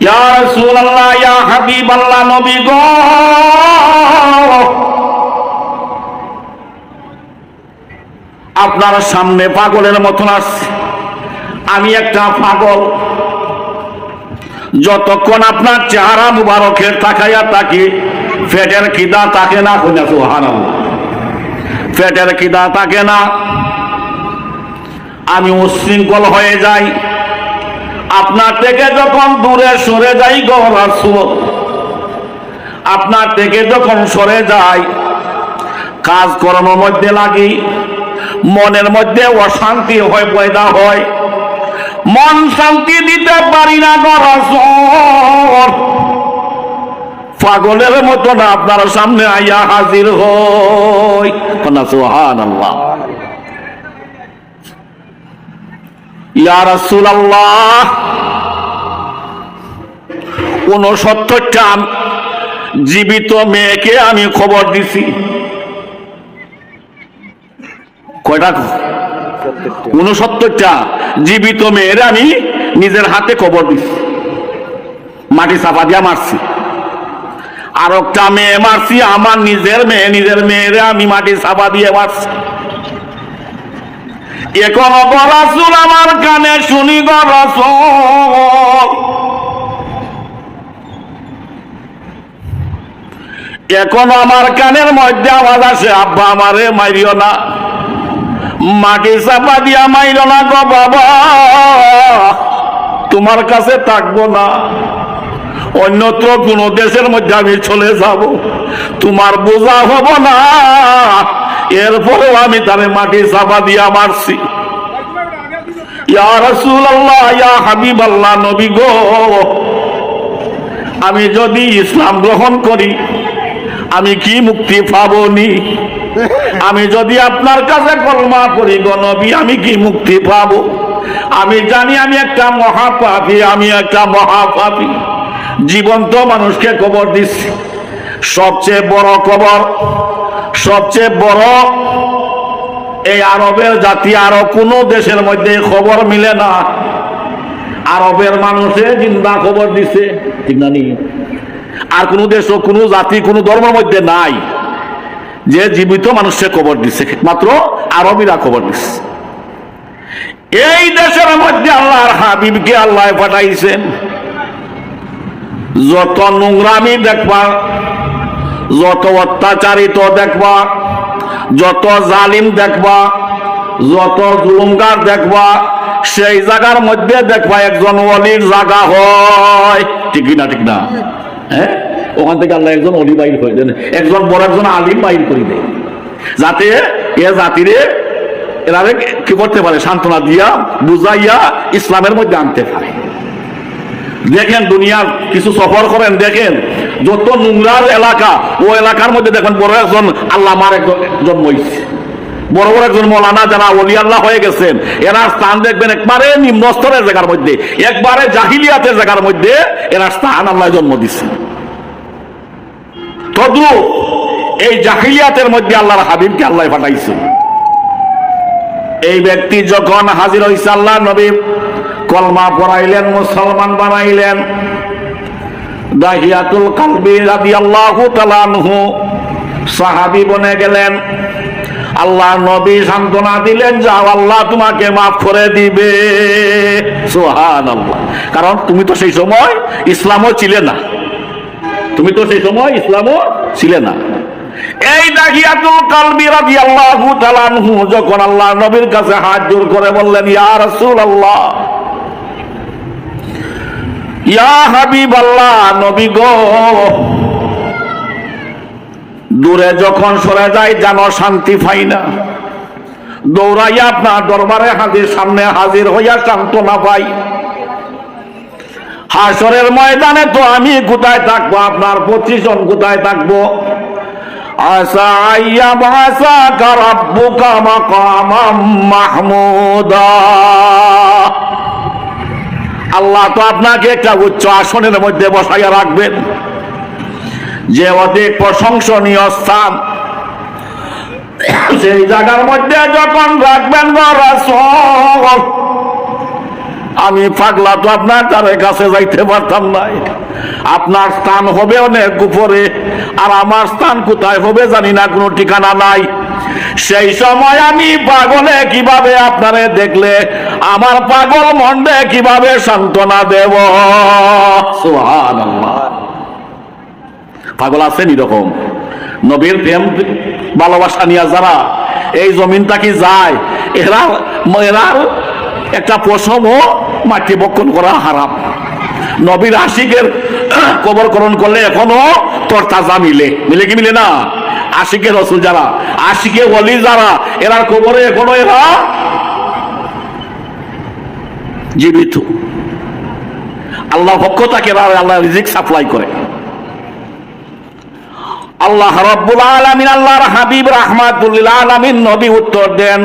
ইয়া ইয়া আপনার সামনে পাগলের মতন আসছে। আমি একটা পাগল। যতক্ষণ আপনার চেহারা মুবারকের তাকাইয়া তাকি ফেটের খিদা তাকে না খুঁজা সুহান ফেটের খিদা তাকে না। আমি উশৃঙ্খল হয়ে যাই। আপনার থেকে যখন দূরে সরে যাই গো রাসূল আপনার থেকে যখন সরে যাই, কাজ কর্মের মধ্যে লাগি, মনের মধ্যে অশান্তি হয়, পয়দা হয়, মন শান্তি দিতে পারি না গো রাসূল পাগলের মতো না আপনার সামনে আইয়া হাজির হই। না সুবহানাল্লাহ। ইয়া রাসূলুল্লাহ। উনসত্তরটা জীবিত মেয়েকে আমি খবর দিছি। কয়টা উনসত্তরটা জীবিত মেয়ের আমি নিজের হাতে খবর দিছি। মাটি চাপা দিয়া মারছি। আর একটা মেয়ে মারছি, আমার নিজের মেয়ে, নিজের মেয়েরে আমি মাটি চাপা দিয়ে মারছি। এখন রাসুল আমার কানে শুনি এখন আমার কানের মধ্যে আওয়াজ আসে, আব্বা, আমারে মাইরিও না। মাটি চাপা দিয়া মাইল না গো বাবা। তোমার কাছে থাকব না। অন্যত্র কোন দেশের মধ্যে আমি চলে যাব। তোমার বোঝা হব না। এরপরেও আমি তারে মাটি চাপা দিয়া মারছি। আমি যদি ইসলাম গ্রহণ করি, আমি কি মুক্তি পাবনি? আমি যদি আপনার কাছে কলমা করি গো নবী, আমি কি মুক্তি পাবো? আমি জানি আমি একটা মহাপাপী, আমি একটা মহাপাপী। জীবন্ত মানুষকে খবর দিচ্ছি। সবচেয়ে বড় খবর সবচেয়ে বড় এই আরবের জাতি আরও কোনো দেশের মধ্যে খবর মিলে না। আরবের মানুষে জিন্দা খবর দিছে ঠিক না নি? আর কোনো দেশ কোনো জাতি, কোনো ধর্মের মধ্যে নাই যে জীবিত মানুষকে খবর দিছে মাত্র আরবিরা খবর দিচ্ছে এই দেশের মধ্যে আল্লাহর হাবিবকে আল্লাহ পাঠাইছেন। যত নোংরামি দেখবা যত অত্যাচারিত দেখবা, যত জালিম দেখবা, যত জুলুমগার দেখবা, সেই জায়গার মধ্যে দেখবা একজন অলির জায়গা হয়। ঠিক না ঠিক না? হ্যাঁ? ওখান থেকে আল্লাহ একজন অলি বাইর করে দেন। একজন বড়, একজন আলিম বাইর করে দেয়। যাতে এ জাতিরে এরা কি করতে পারে? সান্ত্বনা দিয়া, বুঝাইয়া ইসলামের মধ্যে আনতে পারে। দেখেন দুনিয়ার কিছু সফর করেন, দেখেন যত নোংরার এলাকা, ও এলাকার মধ্যে দেখেন বড় একজন আল্লাহ মার একজন জন্ম হয়েছে বড় বড় একজন মৌলানা যারা অলি আল্লাহ হয়ে গেছেন এরা স্থান দেখবেন একবারে নিম্ন স্তরের জায়গার মধ্যে, একবারে জাহিলিয়াতের জায়গার মধ্যে এরা স্থান আল্লাহ জন্ম দিচ্ছে তদু এই জাহিলিয়াতের মধ্যে আল্লাহর হাবিবকে আল্লাহ পাঠাইছে। এই ব্যক্তি যখন হাজির হয়েছে আল্লাহ নবী কলমা পড়াইলেন, মুসলমান বানাইলেন। দাহিয়াতুল কালবি রাদিয়াল্লাহু তাআলা আনহু সাহাবী বনে গেলেন। আল্লাহ নবী সান্ত্বনা দিলেন যাও আল্লাহ তোমাকে মাফ করে দিবে। সুবহানাল্লাহ। কারণ তুমি তো সেই সময় ইসলামও ছিলে না। তুমি তো সেই সময় ইসলামও ছিলে না। এই দাহিয়াতুল কালবি রাদিয়াল্লাহু তাআলা আনহু যখন আল্লাহ নবীর কাছে হাত জোর করে বললেন, ইয়া রাসূলুল্লাহ দূরে যখন সরে যায়, যেন শান্তি পাই না। দৌড়াইয়া আপনার দরবারে হাজির, সামনে হাজির হইয়া সান্ত্বনা পাই। হাসরের ময়দানে তো আমি কোথায় থাকব, আপনার পঁচিশ জন কোথায় থাকব? আসা আইয়া ভাষা কারাব্বুকা মাকামাম মাহমুদা। আল্লাহ তো আপনাকে একটা উচ্চ আসনের মধ্যে বসাইয়া রাখবেন। যে অতি প্রশংসনীয় স্থান, সেই জায়গার মধ্যে যখন রাখবেন আমি পাগলা তো আপনার তার কাছে যাইতে পারতাম নাই আপনার স্থান হবে অনেক উপরে, আর আমার স্থান কোথায় হবে জানি না, কোনো ঠিকানা নাই। সেই সময় আমি পাগলে কীভাবে আপনারে দেখলে, আমার পাগল মন্ডে কীভাবে সান্ত্বনা দেব? পাগল আছেন এরকম নবীর প্রেম, ভালোবাসা নিয়ে যারা এই জমিনটা কি যায়, এরা এরার একটা পশমও মাটি বক্ষণ করা হারাম। নবীর আশিকের কবরকরণ করলে এখনও তোর তাজা মিলে। মিলে কি মিলে না? আশিকের রসুল যারা, আশিকে অলি যারা এরা কবরে এখনও এরা জীবিত। আল্লাহ পক্ষ তাকে আল্লাহ রিজিক সাপ্লাই করে। আল্লাহ রব্বুল আলামিন, আল্লাহর হাবিব রাহমাতুল আলামিন নবী উত্তর দেন।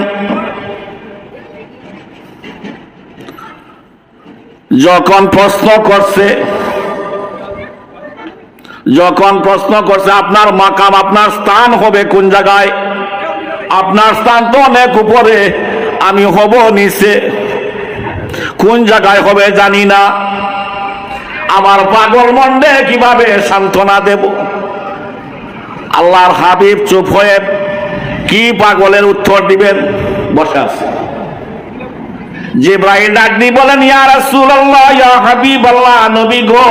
যখন প্রশ্ন করছে, যখন প্রশ্ন করছে, আপনার মাকাম, আপনার স্থান হবে কোন জায়গায়? আপনার স্থান তো অনেক উপরে, আমি হব নিচে। কোন জায়গায় হবে জানি না। আমার পাগল মন্ডে কীভাবে সান্ত্বনা দেব? আল্লাহর হাবিব চুপ হয়ে কি পাগলের উত্তর দিবেন? বসে আছে। জিব্রাইল ডাক দিয়ে বলেন ইয়া রাসূলুল্লাহ ইয়া হাবিবাল্লাহ নবী গো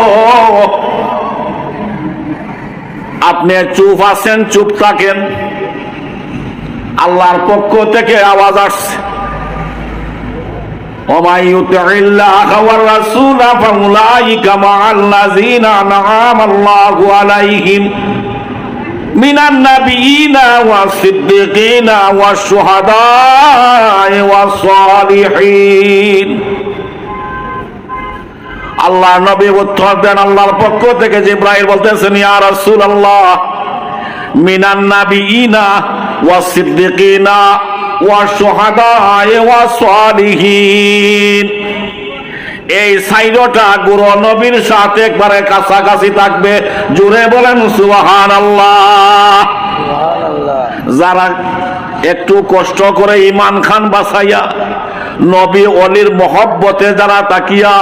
আপনি চুপ আছেন চুপ থাকেন আল্লাহর পক্ষ থেকে আওয়াজ আসছে ومن يطع الله والرسول فاولئك مع الذين انعم الله عليهم মিনান নাবিয়িনা ওয়াস সিদ্দিকিনা ওয়াস শুহাদা ওয়াস সালিহিন। আল্লাহ নবী উত্তর দেন আল্লাহর পক্ষ থেকে যে জিব্রাইল বলতেছেন, ইয়া রাসূলুল্লাহ, মিনান নাবিয়িনা ওয়াস সিদ্দিকিনা ওয়াস শুহাদা ওয়াস সালিহিন। এই সাইডটা গুরু নবীর সাথে একবারে কাছাকাছি থাকবে। জুড়ে বলেন সুবাহান আল্লাহ যারা একটু কষ্ট করে ইমান খান বাসাইয়া নবী অলির মহব্বতে যারা তাকিয়া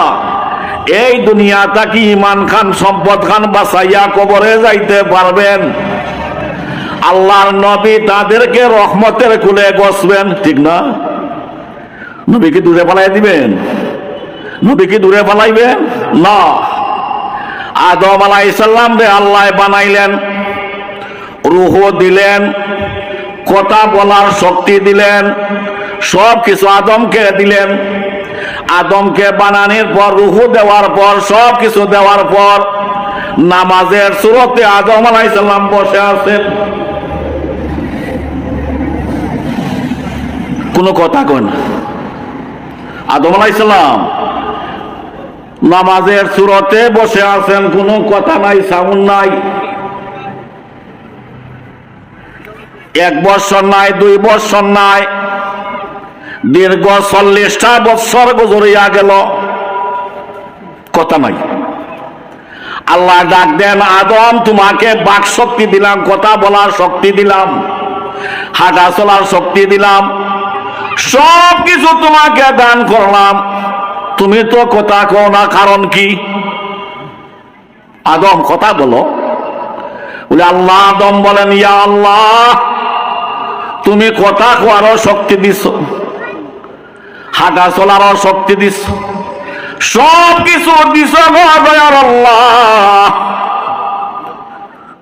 এই দুনিয়া তাকি ইমান খান সম্পদ খান বাসাইয়া কবরে যাইতে পারবেন। আল্লাহর নবী তাদেরকে রহমতের কুলে গসবেন ঠিক না? নবীকে দূরে পালাই দিবেন? নবী কি দূরে পালাইবেন না। আদম আলাইসাল্লাম রে আল্লাহ বানাইলেন, রুহ দিলেন, কথা বলার শক্তি দিলেন সব কিছু আদমকে দিলেন। আদমকে বানানোর পর, রুহু দেওয়ার পর সব কিছু দেওয়ার পর, নামাজের সুরতে আদম আলাইসাল্লাম বসে আছেন কোনো কথা কয় না। আদম আলাইসাল্লাম নামাজের সুরতে বসে আছেন, কোনো কথা নাই, সাউন্ড নাই। এক বছর নাই, দুই বছর নাই, দীর্ঘ চল্লিশটা বছর গুজরিয়া গেল, কথা নাই। আল্লাহ ডাক দেন, আদম, তোমাকে বাক শক্তি দিলাম, কথা বলার শক্তি দিলাম, হাঁটা চলার শক্তি দিলাম সব কিছু তোমাকে দান করলাম। তুমি তো কথা কও না, কারণ কি? আদম, কথা বলো। বলে, আল্লাহ আদম বলেন, ইয়া আল্লাহ, তুমি কথা কোয়ারও শক্তি দিছ, হাঁটা চলারও শক্তি দিছ সব কিছু আল্লাহ।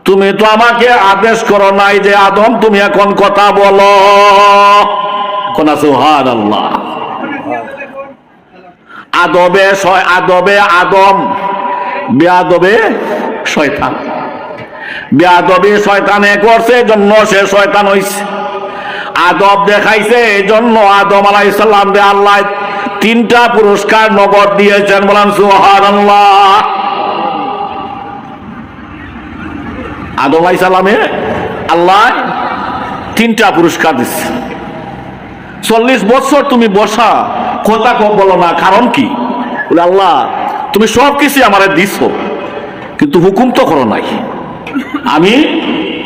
তুমি তো আমাকে আদেশ করো নাই যে, আদম, তুমি এখন কথা বলো। কোন সুহান আল্লাহ আদবে আদবে আদম। বেয়াদবে শয়তান। বেয়াদবে শয়তানে করছে, জন্য সে শয়তান হইছে। আদব দেখাইছে, এই জন্য আদম আলাইসাল্লাম রে আল্লাহ তিনটা পুরস্কার নগদ দিয়েছেন, বলেন আল্লাহ আদম আলাইসাল্লামে আল্লাহ তিনটা পুরস্কার দিচ্ছে। চল্লিশ বছর তুমি বসা কথা কম বলো না, কারণ কি? বলে, আল্লাহ, তুমি সব কিছু আমার দিছ, কিন্তু হুকুম তো করো নাই। আমি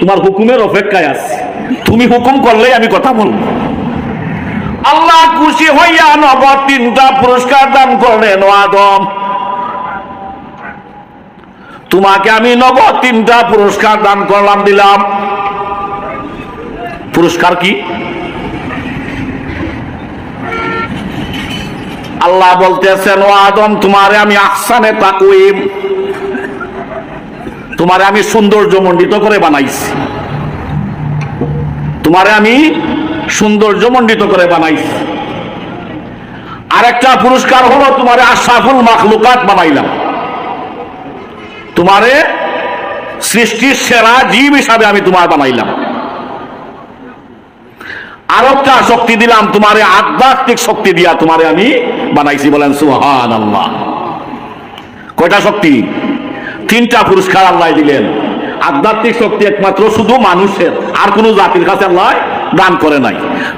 তোমার হুকুমের অপেক্ষায় আছি। তুমি হুকুম করলেই আমি কথা বলব। আল্লাহ খুশি হইয়া নগদ তিনটা পুরস্কার দান করলেন আদম। তোমাকে আমি নগদ তিনটা পুরস্কার দান করলাম, দিলাম। পুরস্কার কি? আল্লাহ বলতেছেন, ও আদম, তোমারে আমি আহসানে তাকুইম তোমারে আমি সৌন্দর্য মণ্ডিত করে বানাইছি। তোমারে আমি সৌন্দর্য মণ্ডিত করে বানাইছি। আরেকটা পুরস্কার হলো তোমারে আশাফুল মাখলুকাত বানাইলাম। তোমারে সৃষ্টির সেরা জীব হিসাবে আমি তোমার বানাইলাম। আর একটা শক্তি দিলাম, তোমারে আধ্যাত্মিক শক্তি দিয়া তোমারে আমি বানাইছি বলেন সুহান আল্লাহ কয়টা শক্তি? তিনটা পুরস্কার আল্লাহ দিলেন। আধ্যাত্মিক শক্তি একমাত্র শুধু মানুষের, আর কোন জাতির কাছে আল্লাহ দান করে নাই।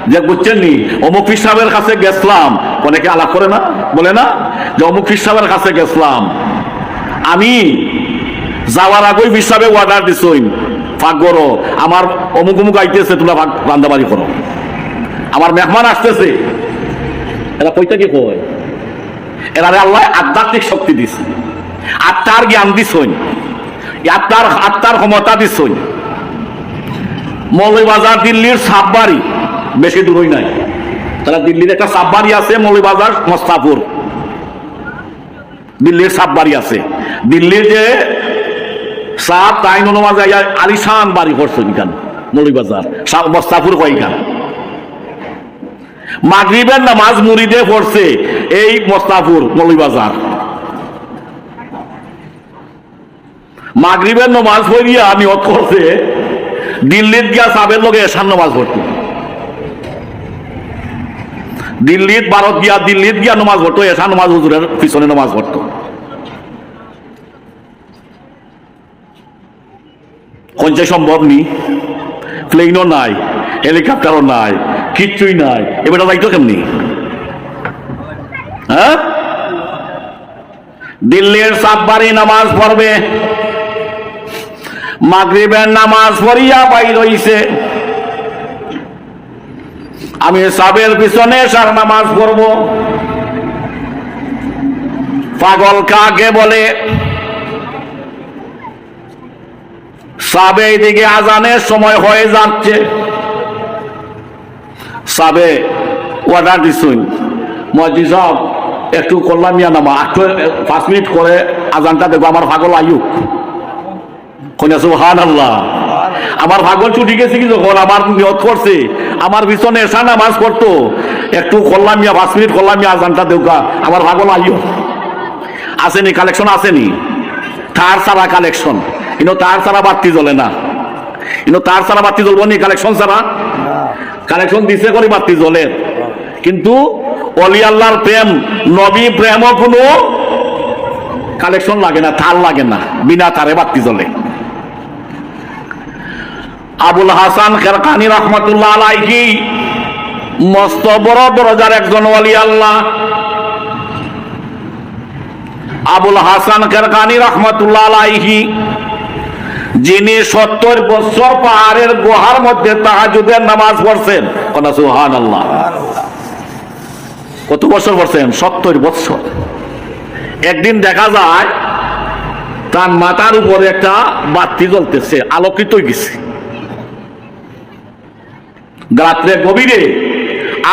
যে বুঝছেন নি, অমুক সাহেবের কাছে গেছলাম, অনেকে আলাপ করে না? বলে না? যে অমুক সাহেবের কাছে গেছলাম। আমি যাওয়ার আগেই হিসাবে অর্ডার দিছই। ফাঁক করো। আমার অমুক অমুক আইতেছে, তোমরা ভাগ রান্দাবাড়ি করো। আমার মেহমান আসতেছে। এরা কইটা কি কয়? এরা আল্লাহ আধ্যাত্মিক শক্তি দিছে। আত্মার জ্ঞান দিছই আত্মার আত্মার ক্ষমতা দিছই মৌলবাজার দিল্লির সাববাড়ি বেশি দূরই নাই। তারা দিল্লির একটা সাববাড়ি আছে মৌলবাজার মস্তাপুর দিল্লির সাববাড়ি আছে। দিল্লির যে সাত তাই নমাজ আলিশান বাড়ি করছে এখান মৌলবাজার মস্তাপুর কয়খান মাগরিবের নামাজ মুড়িদে পড়ছে এই মস্তাপুর মৌলবাজার মাগরিবের নমাজ পড়িয়া নিয়ত করছে দিল্লিত গিয়া সাবের লগে এসান নমাজ পড়তো। দিল্লিত ভারত গিয়া দিল্লিত গিয়া নমাজ পড়তো এসান নমাজ হুজুরের পিছনে নমাজ পড়তো। কোনটা সম্ভব নি? প্লেনও নাই হেলিকপ্টারও নাই কিচ্ছুই নাই। এবার যাইতো কেমনি? হ্যাঁ? দিল্লির সাববারি নামাজ পড়বে। মাগরিবের নামাজ পড়িয়া পাই রইছে। আমি সাবের পিছনে সার নামাজ পড়ব। পাগল কাকে বলে? সাবে দিকে আজানের সময় হয়ে যাচ্ছে। সাবে অর্ডার দিছুন মজি সব একটু করলাম ইয়া নামা। একটু পাঁচ মিনিট করে আজানটা দেখব আমার পাগল আয়ুক। কন্যা সুহান আল্লাহ আমার ভাগল ছুটি গেছে কি যখন? আমার নিয়ত করছে আমার পিছনে এসা নামাজ পড়তো। একটু করলাম ইয়া পাঁচ মিনিট করলাম ইয়া আজানটা দেউকা। আমার ভাগল আইও আসেনি কালেকশন আসেনি তার সারা কালেকশন কিন্তু তার সারা বাতি জ্বলে না। কিন্তু তার সারা বাতি জ্বলবো নি? কালেকশন ছাড়া কালেকশন দিছে করে বাতি জ্বলে। কিন্তু অলি আল্লাহর প্রেম, নবী প্রেমও কোনো কালেকশন লাগে না তার লাগে না, বিনা তারে বাতি জ্বলে। আবুল হাসান খেরকানি রহমতুল্লাহ আলাই কি মস্ত বড় দরজার একজন ওয়ালি আল্লাহ। আবুল হাসান খেরকানি রহমতুল্লাহ আলাইহি যিনি সত্তর বছর পাহাড়ের গুহার মধ্যে তাহাজুদের নামাজ পড়ছেন সুহান আল্লাহ কত বছর পড়ছেন? সত্তর বছর। একদিন দেখা যায়, তার মাথার উপরে একটা বাতি জ্বলতেছে, আলোকিত গেছে। রাত্রে গভীরে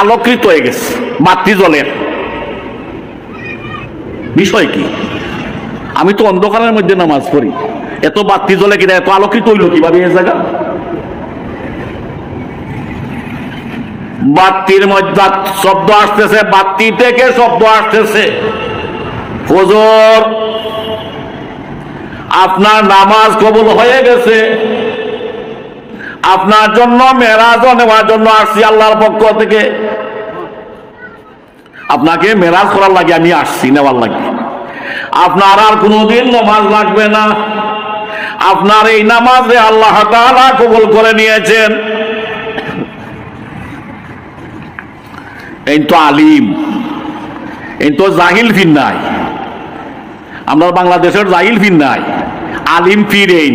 আলোকিত হয়ে গেছে, বাতি জ্বলে। বিষয় কি? আমি তো অন্ধকারের মধ্যে নামাজ পড়ি। এত বাতি জ্বলে কিনা, এত আলোকিত হইল কীভাবে এ জায়গা? বাতির মধ্যে শব্দ আসতেছে, বাতি থেকে শব্দ আসতেছে। আপনার নামাজ কবুল হয়ে গেছে। আপনার জন্য মেরাজ নেওয়ার জন্য আসছি আল্লাহর পক্ষ থেকে। আপনাকে মেরাজ করার লাগে, আমি আসছি নেওয়ার লাগে। আপনার আর কোনোদিন নামাজ লাগবে না। আপনার এই নামাজে আল্লাহ কবুল করে নিয়েছেন। এই তো আলিম, এই তো জাহিল ফির নাই আমরা বাংলাদেশের জাহিল ফির নাই আলিম ফির এই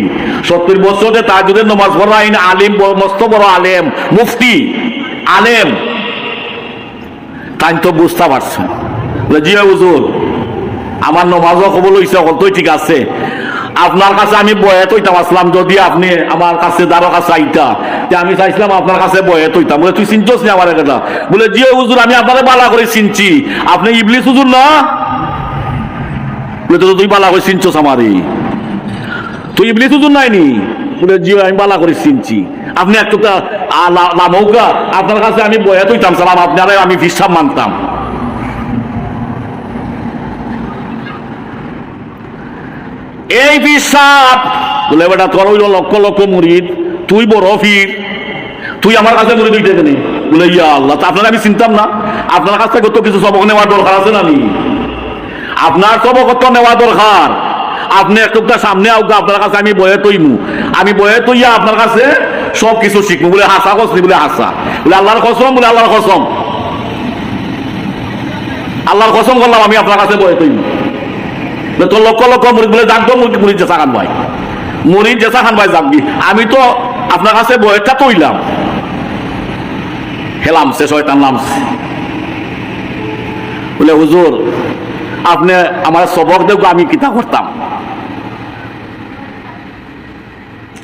সত্তর বছরে তাজুদের নমাজ পড়া আইন, আলিম মস্ত বড় আলেম, মুফতি, আলেম। তাই তো বুঝতে পারছেন। বলে জি হুজুর, আমার নমাজও কবল হইছে কতই ঠিক আছে। আপনার কাছে আমি বয়ে তৈতাম আসলাম যদি আপনি আমার কাছে দ্বারো কাছে আইতা, যে আমি চাইছিলাম আপনার কাছে বয়ে তৈতাম বলে, তুই চিনছস নি আমার এটা বলে, জি হুজুর, আমি আপনারে বালা করে চিনছি। আপনি ইবলিস হুজুর না? বলে, তো তুই বালা করে চিনছস আমারই তুই ইবলিস হুজুর নাইনি? বলে, জি আমি বালা করে চিনছি। আপনি একটু লামৌকা আপনার কাছে আমি বয়ে তৈতাম সালাম, আপনারে আমি বিশ্বাস মানতাম। এই বিশ্বাস। বলে, বেটা, তোর হইল লক্ষ লক্ষ মুরিদ। তুই বড় ফির। তুই আমার কাছে মুরিদ হইতে দেনি বলে, ইয়া আল্লাহ, তা আপনার আমি চিনতাম না। আপনার কাছ থেকে তো কিছু সবক নেওয়ার দরকার আছে না নি? আপনার সবক তো নেওয়া দরকার। আপনি একটুটা সামনে আউকা আপনার কাছে আমি বয়ে তৈমু। আমি বয়ে তৈয়া আপনার কাছে সব কিছু শিখব বলে, হাসা কসনি বলে, হাসা। বলে, আল্লাহর কসম, বলে, আল্লাহর কসম। আল্লাহর কসম করলাম, আমি আপনার কাছে বয়ে তৈমু। তো লক্ষ লক্ষ মুরিদ বলে যাক মুরিদ মুরিদ জেসা খান ভাই। মুরিদ জেসা খান ভাই যাবি আমি তো আপনার কাছে বয়েটা তৈলাম হেলাম, সে শয়তান নামছে। বলে, হুজুর, আপনি আমার সবক দেখো, আমি কিতা করতাম?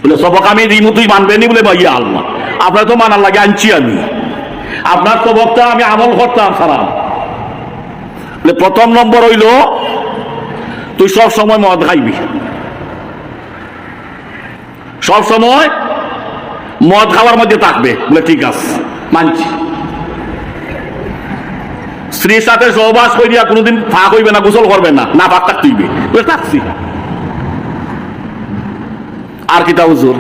বলে, সবক আমি দিমু, তুই মানবেনি? বলে ভাইয়া আল্লাহ, আপনার তো মানার লাগে, আনছি আমি। আপনার সবকটা আমি আমল করতাম সারা প্রথম নম্বর হইল তুই সব সময় মদ খাইবি। সব সময় মদ খাওয়ার মধ্যে থাকবে। বলে, ঠিক আছে, মানছি। স্ত্রীর সাথে সহবাস করিয়া কোনোদিন ফাঁক হইবে না, গোসল করবে না না ফাঁক থাকতে হইবে। বলে, থাকছি। আর কিতা হুজুর?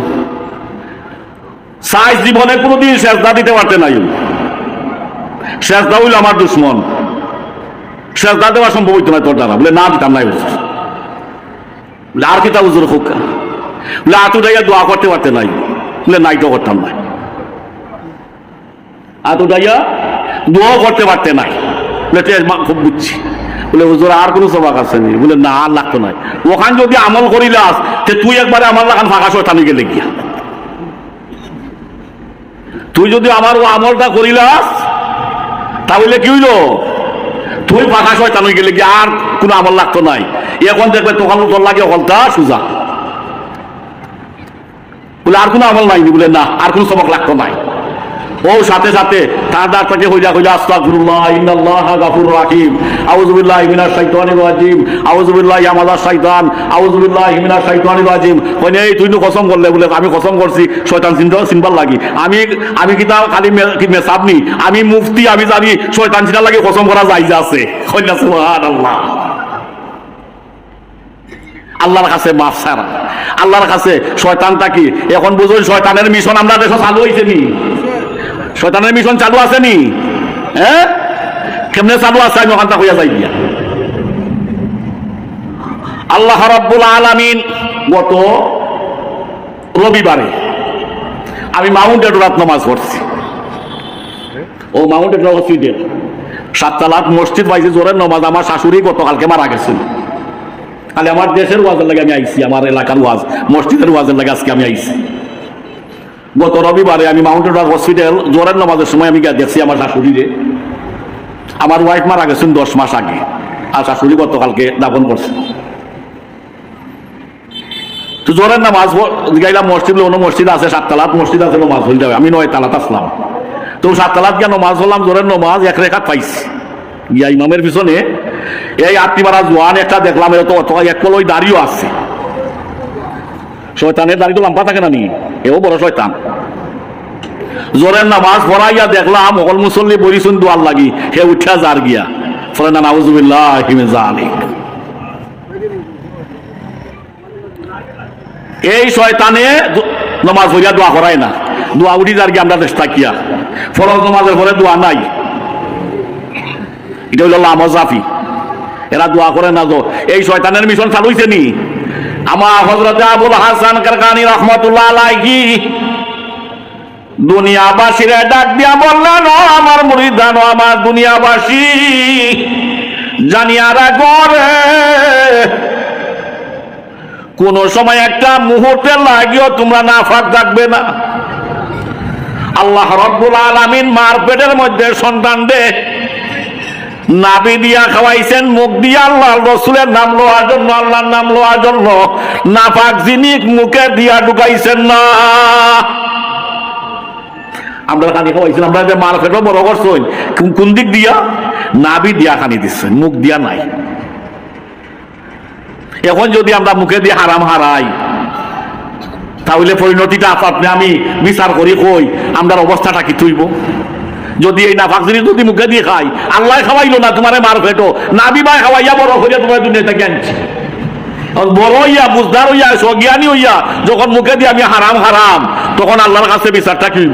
সাইজ জীবনে কোনোদিন শেষদা দিতে পারতে নাই। শেষদা হইল আমার দুশ্মন। শেষদা দেওয়া সম্ভব হইতো না তোর দ্বারা। বলে, না, দিতাম নাই হুজুর বলে, আর কিতা হুজুর হোক। বলে আতু যাইয়া দোয়া করতে পারতে নাই। বলে, নাই তো করতাম নাই আতু দাইয়া দোয়াও করতে পারতে নাই। বলে খুব বুঝছি। বলে, হুজুর, আর কোনো সবাক আছে নি? বলে, না, আর লাগতো নাই। ওখান যদি আমল করিলাস, তে তুই একবারে আমার লাগান ফাঁকা শয়তানি গেলে গিয়া। তুই যদি আমার ও আমলটা করিলাস, তাহলে কি হইল? তুই পাখা শয়তান গেলে কি আর কোনো আমল লাগতো নাই? এখন দেখবে তখন তোর লাগে হলতা সুজা। বলে, আর কোনো আমল নাই বলে না, আর কোনো সবক লাগতো নাই। ও সাথে সাথে তার ডাক্তারকে হইলা হইলা আস্তাগফিরুল্লাহ, ইন্নাল্লাহা গাফুর রাহিম। আউযু বিল্লাহি মিনাশ শাইতানির রাজিম। আউযু বিল্লাহি আমাদার শয়তান আউযু বিল্লাহি মিনাশ শাইতানির রাজিম। কইনে, এই তুই কসম করলে বলে আমি কসম করছি, শয়তান চিন্তা চিনবার লাগি। আমি আমি কি তা খালি মেসাব নি? আমি মুফতি, আমি জানি শয়তান চিনার লাগে কসম করা যাইজ আছে। কইনা আল্লাহর কাছে মাফ ছাড়া আল্লাহর কাছে শয়তানটা কি? এখন বুঝুন, শয়তানের মিশন আমরা দেশ চালু হয়েছে নি। শয়তানের মিশন চালু আছে নি হ্যাঁ? কেমনে চালু আছে? আমি ওখানটা হইয়া যাই দিয়া আল্লাহ রাব্বুল আলামিন গত রবিবারে আমি মাউন্ট এডোরাত নামাজ পড়ছি। ও মাউন্ট এডোরা হসপিটাল সাততালাত মসজিদ পাইছি জোরের নমাজ। আমার শাশুড়ি গতকালকে মারা গেছিল। খালি আমার দেশের ওয়াজের লাগে আমি আইছি, আমার এলাকার ওয়াজ। মসজিদের ওয়াজের লাগে আজকে আমি আইছি। গত রবিবারে আমি মাউন্টেন হসপিটাল জোরের নামাজের সময় আমি গিয়ে দেখছি আমার শাশুড়িরে। আমার ওয়াইফ মারা গেছেন দশ মাস আগে আর শাশুড়ি গতকালকে দাপন করছে। তো জোরের নামাজ গাইলাম মসজিদ, অন্য মসজিদ আছে সাততালাত মসজিদ আছে, নমাজ হয়ে যাবে। আমি নয় তালাত আসলাম। তো সাততালাত গিয়ে নমাজ হলাম জোরের নমাজ এক রেখাত পাইছি। গিয়া ইমামের পিছনে এই আত্মি মারা জোয়ান একটা দেখলাম এত এক কল ওই দাড়িও আছে। শয়তানের দাড়ি তো লম্বা থাকে না নি? এও বড় শয়তান। জোরের নামাজ পড়াইয়া দেখলাম, অকল মুসল্লি বরিশুন দোয়ার লাগি, হে উঠা যার গিয়া। ফলে না, নাউজুবিল্লাহ এই শয়তানে নমাজ হইয়া দোয়া করায় না। দোয়া উঠি যার গিয়া আমরা দেশ থাকিয়া। ফরজ নমাজের পরে দোয়া নাই। এটা হইল লামজাফি। এরা দোয়া করে না তো। এই শয়তানের মিশন চালু হইছে নি? আমার হজরত আবুল হাসান কারকানি রহমতুল্লাহ আলাইহি দুনিয়াবাসীরা ডাক দিয়া বললেন আমার মুরিদান, আমার দুনিয়াবাসী জানিয়ারা করে কোন সময় একটা মুহূর্তে লাগিও তোমরা না ফাঁক থাকবে না। আল্লাহ রব্বুল আলামিন মার পেটের মধ্যে সন্তান দে। নাবি দিয়া খাওয়াইছেন, মুখ দিয়া আল্লাহ রসুলের নাম লওয়ার জন্য, আল্লাহর নাম লওয়ার জন্য। নাপাক জিনিস মুখে দিয়া ঢুকাইছেন না। আমরা খানি খাওয়াইছেন, আমরা যে মার ফেটো বড় করছেন, কোন- দিক দিয়া? নাবি দিয়া খানি দিচ্ছেন মুখ দিয়া নাই। এখন যদি আমরা মুখে দিয়ে হারাম হারাই, তাহলে পরিণতিটা আপনি আমি বিচার করি কই, আমরার অবস্থাটা কি তুইব যদি এই নাফাক জিনিস যদি মুখে দিয়ে খাই, আল্লাহ খাওয়াইলো না, তোমারে মার ফেটো। নাবি ভাই খাওয়াইয়া বড় করিয়া তোমার দুনিয়া থেকে আনছি বড় হইয়া, বুঝদার হইয়া সজ্ঞানী হইয়া, যখন মুখে দিয়ে আমি হারাম হারাম, তখন আল্লাহর কাছে বিচারটা কি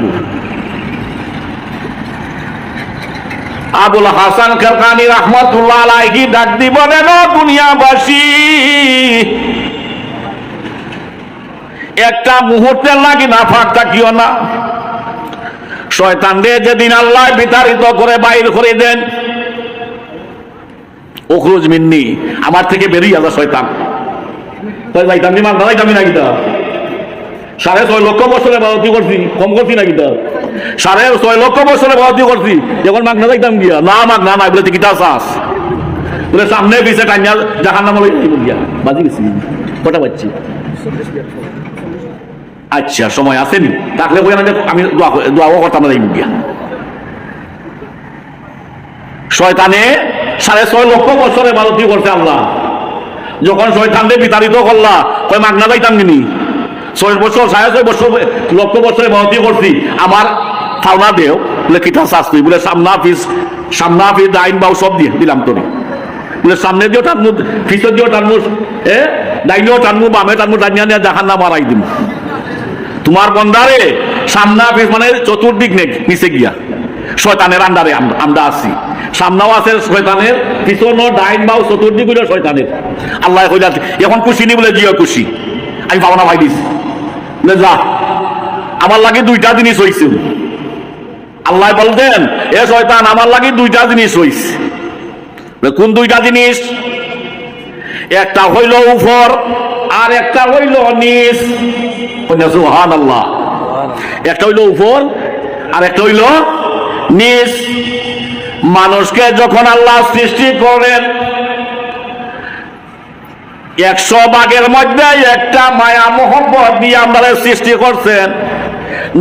আবুল হাসান খেরকানি রহমতুল্লাহ আলাইহি ডাক দিব রেন দুনিয়াবাসী। একটা মুহূর্তের লাগি না ফাঁক থাকিও না? শয়তান রে, যেদিন আল্লাহ বিতাড়িত করে বাইর করে দেন ওখরুজ মিন্নি, আমার থেকে বেরিয়ে আসা শয়তান। নি সাড়ে ছয় লক্ষ বছরে করছি, কম করছি না সাড়ে ছয় লক্ষ বছরে করছি সামনে পিছে টাইনা জাহান নাম গিয়া, বাজি গেছি, কটা পাচ্ছি আচ্ছা সময় আসেনি তাহলে বই যে আমি দোয়া- করতাম না গিয়া। শয়তানে সাড়ে ছয় লক্ষ বছরে বালতি করছে আল্লাহ। যখন শয়তানকে বিতাড়িত করলা, কয় মাগনা যাইতাম কিনি ছয় বছর, সাড়ে ছয় বছর, লক্ষ বছরে বালতি করছি। আমার ফাওনা দেও, বলে, কিতা শাস্তি বলে, সামনা ফিস সামনা ফিস ডাইন বাউ সব দিয়ে দিলাম তোরে। বলে, সামনে দিও টানমু ফিসে দিও টানমু, এ ডাইনেও টানমু, বামে টানমু ডাইনিয়া নিয়ে জাহান না মারাই দিম। তোমার বন্দারে সামনা মানে চতুর্দিক নেই নিচে গিয়া। শয়তানের আন্ডারে আমরা আছি। সামনাও আছে শয়তানের, পিছনও ডাইন বাও চতুর্দিক হইল শয়তানের। আল্লাহ কইলা, এখন খুশি নি বলে জিও খুশি। আমি পাবো না ভাই বলে যা, আমার লাগে দুইটা জিনিস হইছে। আল্লাহ বলতেন, এ শয়তান, আমার লাগে দুইটা জিনিস হইছে। কোন দুইটা জিনিস? একটা হইল উপর আর একটা হইল নিচ সুহান আল্লাহ একটা হইল উপর আর একটা হইল নিচ মানুষকে যখন আল্লাহ সৃষ্টি করেন একশো ভাগের মধ্যে একটা মায়া মোহব্বত দিয়ে আমরা সৃষ্টি করছেন।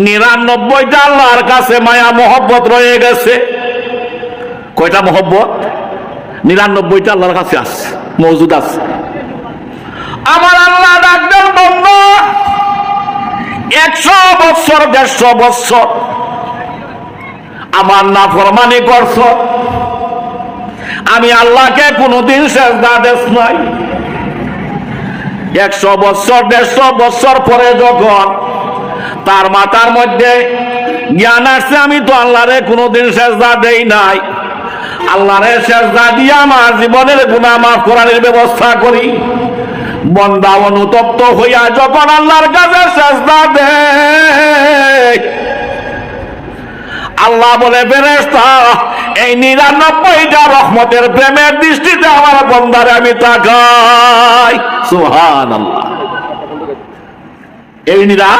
নিরানব্বইটা আল্লাহর কাছে মায়া মোহব্বত রয়ে গেছে। কয়টা মোহব্বত? নিরানব্বইটা আল্লাহর কাছে আছে মজুদ আছে। আমার আল্লাহ ডাকবেন, বন্ধ। একশো বৎসর দেড়শো বৎসর আমার না ফরমানি করছ। আমি আল্লাহকে কোনোদিন সেজদা দেশ নাই। একশো বৎসর দেড়শো বৎসর পরে যখন তার মাথার মধ্যে জ্ঞান আসছে, আমি তো আল্লাহরে কোনোদিন সেজদা দেই নাই। আল্লাহরে সেজদা দিয়ে আমার জীবনের গুণা মাফ করার ব্যবস্থা করি। বন্দা অনুতপ্ত হইয়া যখন আল্লাহর কাছে সেজদা দেয়। আল্লাহ বলে ফেরেস্তা এই নিরানব্বইটা রহমতের প্রেমের দৃষ্টিতে আমার বন্দারে আমি তাকাই। সুহান আল্লাহ এই নিরা,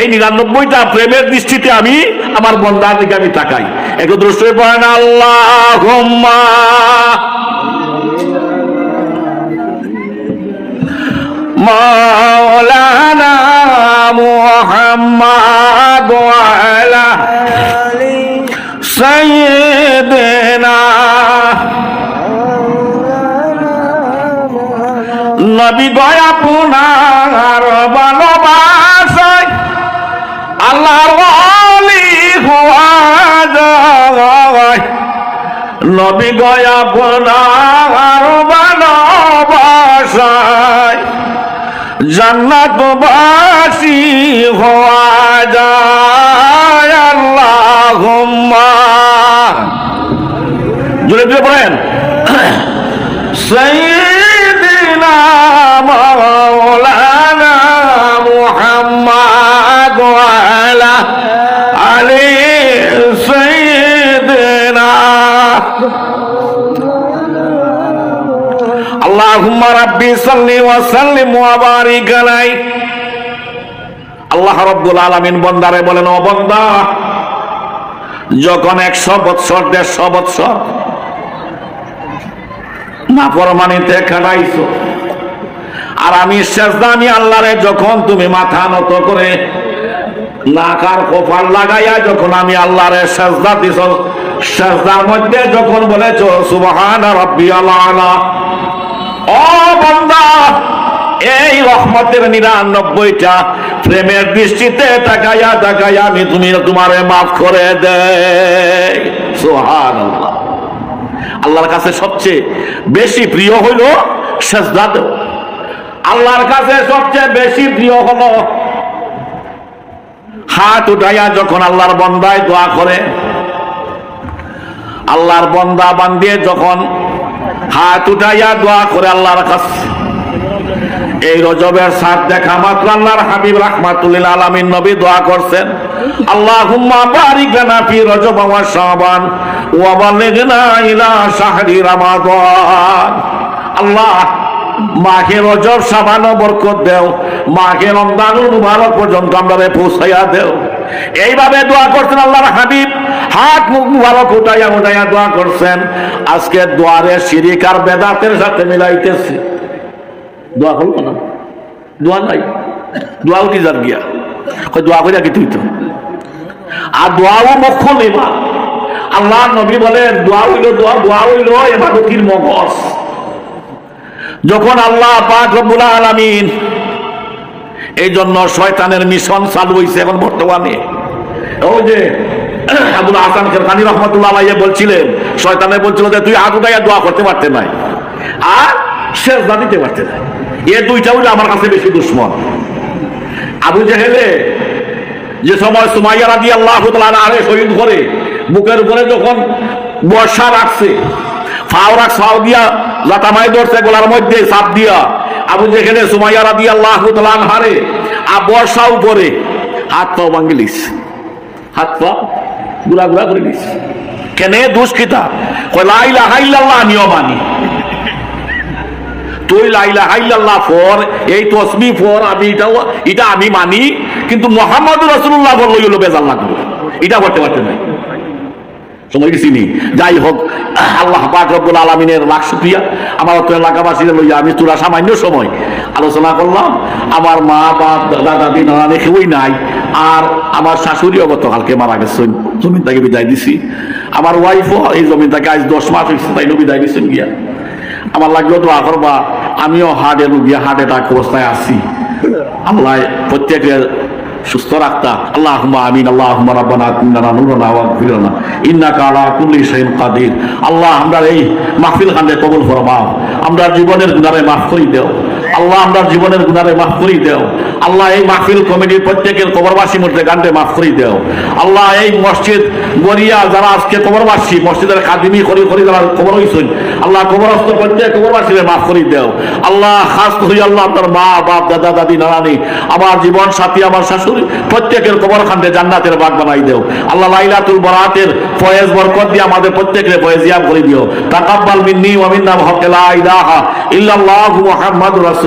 এই নিরানব্বইটা প্রেমের দৃষ্টিতে আমি আমার বন্দার দিকে আমি তাকাই। একটু দৃষ্টি পড়েন আল্লাহ মৌলানা মোহাম্মদ আলা নবী গয়া আপনার ভালোবাস আল্লাহর নবী গয়া আপনার জান্নাতবাসী হওয়া যায় আল্লাহুম্মা। জুড়ে পড়েন সাইয়্যিদিনা আল্লাহ রব্বুল আলামিন বন্দারে বলেন, ও যখন একশো বৎসর দেড়শো বৎসর না পরমানিতে খাটাইছো, আর আমি শেষদা আমি আল্লাহরে যখন তুমি মাথা নত করে নাকার কপাল লাগাইয়া যখন আমি আল্লাহরে শেষদা দিছ শেষদার মধ্যে যখন বলেছ, সুবাহান রব্বি আল্লাহ এই রহমতের নিরানব্বইটা প্রেমের দৃষ্টিতে তাকাইয়া তাকাইয়া আমি তুমি তোমারে মাফ করে দে সুবহান আল্লাহর কাছে সবচেয়ে বেশি প্রিয় হইল সেজদা দেও আল্লাহর কাছে সবচেয়ে বেশি প্রিয় হলো হাত উঠাইয়া যখন আল্লাহর বন্দায় দোয়া করে, আল্লাহর বন্দা বান্দিয়ে যখন হাত উঠাইয়া দোয়া করে আল্লাহর কাছে। এই রজবের সাথ দেখা মাত্র আল্লাহর হাবিব রাহমাতুল্লিল আলামিন নবী দোয়া করছেন। আল্লাহুম্মা বারিক লানা ফি রজব ওয়া শাবান ইলা আল্লাহ মাকে রজব সাবানো বরকত দেও। মাকে রমজানুল মুবারক পর্যন্ত আমরা পৌঁছাইয়া দেও। এইভাবে দোয়া করছেন আল্লাহর হাবিব। হাত, মুখ মুবারক উঠাইয়া উঠাইয়া দোয়া করছেন। আজকে দোয়ারে শিরিক আর বেদাতের সাথে মিলাইতেছে। দোয়া করব না? দোয়া নাই। দোয়াও কি যার গিয়া। দোয়া করিয়া কি তুই তো? আর দোয়াও মুখ্য নেবা আল্লাহ নবী বলেন, দোয়া হইল, দোয়া দোয়া হইল এবাদতির মগজ। যখন আল্লাহ পাক রব্বুল আলামিন এই জন্য শয়তানের মিশন চালু হয়েছে এখন বর্তমানে। ওই যে আবুল হাসান খেরখানি রহমতুল্লাহ বলছিলেন, শয়তানে বলছিল যে তুই উঠাইয়া দোয়া করতে পারতে নাই, আর শেষ দিতে পারতে নাই। এ দুইটা হইলে আমার কাছে বেশি দুশ্মন। আবু জেহেলে যে সময় সুমাইয়া রাদি আল্লাহ আরে শহীদ করে বুকের উপরে যখন বর্ষা রাখছে ফাও রাখ ফাও দিয়া লাতামাই ধরছে, গোলার মধ্যে সাপ দিয়া আবু যেখানে সুমাইয়া রাদি আল্লাহ হারে আর বর্ষা উপরে হাত পাও ভাঙ্গিলিস হাত পা গুলা গুলা করে দিস কেনে দুষ্কৃতা? কয় লাইলা হাইল্লাল্লাহ নিয়ম আনি তুই লাইলা ফর এই তসমি ফর আমি এটাও এটা আমি মানি, কিন্তু মোহাম্মদ রসুল্লাহ বলল বেজাল লাগল এটা করতে পারতে নাই। সময় গেছি যাই হোক আল্লাহ পাক রব্বুল আলমিনের লাখ শুক্রিয়া। আমার অত এলাকাবাসীদের লইয়া আমি তোরা সামান্য সময় আলোচনা করলাম। আমার মা, বাপ, দাদা, দাদি, নানা কেউই নাই। আর আমার শাশুড়িও গতকালকে মারা গেছেন। জমিন থেকে বিদায় দিছি। আমার ওয়াইফও এই জমিন থেকে আজ দশ মাস হয়েছে তাই বিদায় দিছেন গিয়া। আমার লাগল তো আখর বা আমিও হার্টে রুগিয়া হার্ট অ্যাটাক অবস্থায় আছি। আল্লাহ প্রত্যেকের সুস্থ রাখতা। আল্লাহ আমিন আল্লাহ রব্বানা কুন্নানা নুরানা ওয়া গফিরানা। ইন্নাকা আলা কুল্লি শাইইন কাদির। আল্লাহ আমরা এই মাহফিল খানে কবুল ফরমাও। আমরা জীবনের গুণারে মাফ করি দেও। আল্লাহ আমরা জীবনের গুনারে মাফ করি দেও। আল্লাহ এই মাহফিল কমিটির প্রত্যেকের কবরবাসী মধ্যে গানতে মাফ করি দেও। আল্লাহ এই মসজিদ গড়িয়া যারা আজকে কবরবাসী, মসজিদের কাদিমি করি করি যারা কবর হইছেন, আল্লাহ কবরস্থ প্রত্যেক কবরবাসীদের মাফ করি দেও। আল্লাহ খাস করি আল্লাহ আপনার মা, বাপ, দাদা, দাদি, নানানি, আমার জীবন সাথী, আমার শাশুড়ি, প্রত্যেকের কবর খান্ডে জান্নাতের বাগ বানাই দেও। আল্লাহ লাইলাতুল বরাতের ফয়েজ বরকত দিয়ে আমাদের প্রত্যেকের ফয়েজিয়াম করে দিও। তাকাব্বাল মিন্নি ওয়া মিন্না হক লা ইলাহা ইল্লাল্লাহু মুহাম্মাদুর